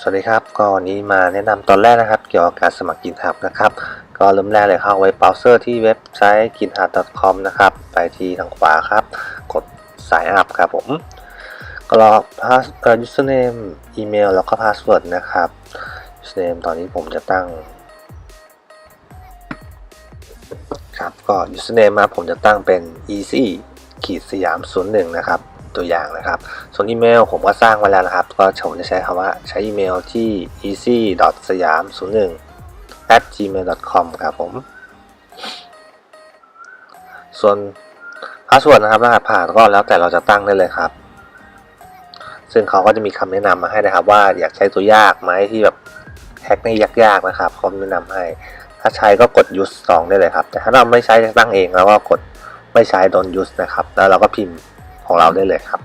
สวัสดีครับก็วันนี้มาแนะนำตอนแรกนะครับ เกี่ยวกับการสมัคร GitHub นะครับ ก็เริ่มแรกเลยเข้าเว็บเบราว์เซอร์ที่เว็บไซต์ github.com นะครับ ไปที่ทางขวาครับ กด sign up ครับผม ก็รอ pass เออ username อีเมลแล้วก็ password นะครับ username ตอนนี้ผมจะตั้ง ครับก็ username มาผมจะตั้งเป็น easy ขีดสยาม01นะครับ ตัวอย่างนะครับ ส่วนอีเมลผมก็สร้างไว้แล้วนะครับ ก็ผมจะใช้คำว่าใช้อีเมลที่ easy สยาม01 at gmail com ครับผม ส่วนพาสเวิร์ดนะครับรหัสผ่านก็แล้วแต่เราจะตั้งได้เลยครับ ซึ่งเขาก็จะมีคำแนะนำมาให้นะครับ ว่าอยากใช้ตัวยากไหมที่แบบแฮกนี่ยากๆนะครับเขาแนะนำให้ ถ้าใช้ก็กด use 2 ได้เลยครับ แต่ถ้าเราไม่ใช้ตั้งเองแล้วก็กดไม่ใช้ don't use นะครับ แล้วเราก็พิมพ์ ของเราได้เลยครับ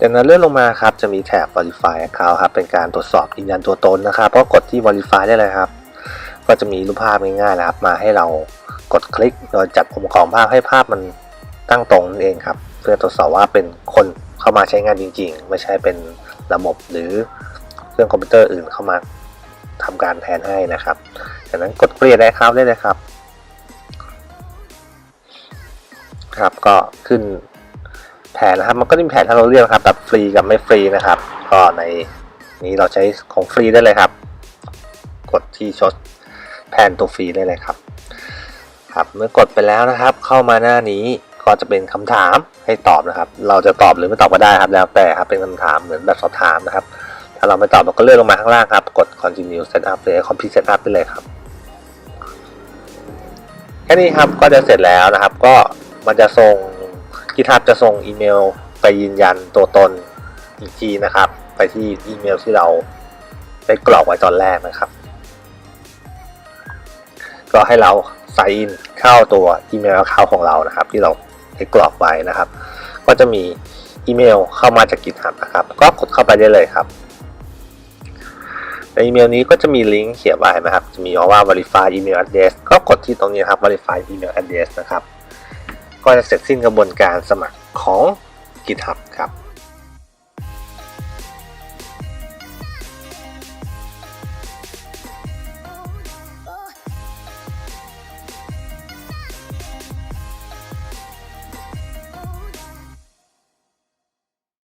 จากนั้นเลื่อนลงมาครับจะมีแถบ verify account ครับเป็นการตรวจสอบยืนยันตัวตนนะครับก็กดที่ verify ได้เลยครับ ก็จะมีรูปภาพง่ายๆนะครับมาให้เรากดคลิกโดยจัดองค์ประกอบภาพให้ภาพมันตั้งตรงนั่นเองครับ เพื่อตรวจสอบว่าเป็นคนเข้ามาใช้งานจริง ๆ ไม่ใช่เป็นระบบหรือเครื่องคอมพิวเตอร์อื่นเข้ามาทำการแทนให้นะครับ จากนั้นกดเปลี่ยนได้ครับได้เลยครับ ครับ ก็ขึ้นแผนนะครับ มันก็จะมีแผนที่เราเลือกนะครับ แบบฟรีกับไม่ฟรีนะครับ ก็ในนี้เราใช้ของฟรีได้เลยครับ กดที่ชดแผนตัวฟรีได้เลยครับ ครับเมื่อกดไปแล้วนะครับ เข้ามาหน้านี้ก็จะเป็นคำถามให้ตอบนะครับ เราจะตอบหรือไม่ตอบก็ได้ครับ แล้วแต่ครับเป็นคำถามเหมือนแบบสอบถามนะครับ ถ้าเราไม่ตอบเราก็เลื่อนลงมาข้างล่างครับ กด continue setup หรือ complete setup ไปเลยครับแค่นี้ครับก็จะเสร็จแล้วนะครับ ก็ มันจะส่ง GitHub จะส่งอีเมลไปยืนยันตัวตนอีกทีนะครับ ไปที่อีเมลที่เราได้กรอกไว้ตอนแรกนะครับ ก็ให้เรา sign in เข้าตัวอีเมลเข้าของเรานะครับ ที่เราได้กรอกไว้นะครับ ก็จะมีอีเมลเข้ามาจาก GitHub นะครับ ก็กดเข้าไปได้เลยครับในอีเมลนี้ก็จะมีลิงก์เขียนไว้นะครับ จะมีว่า verify email address ก็กดที่ตรงนี้นะครับ verify email address นะครับ ก็จะเสร็จสิ้นกระบวนการสมัครของ GitHub ครับ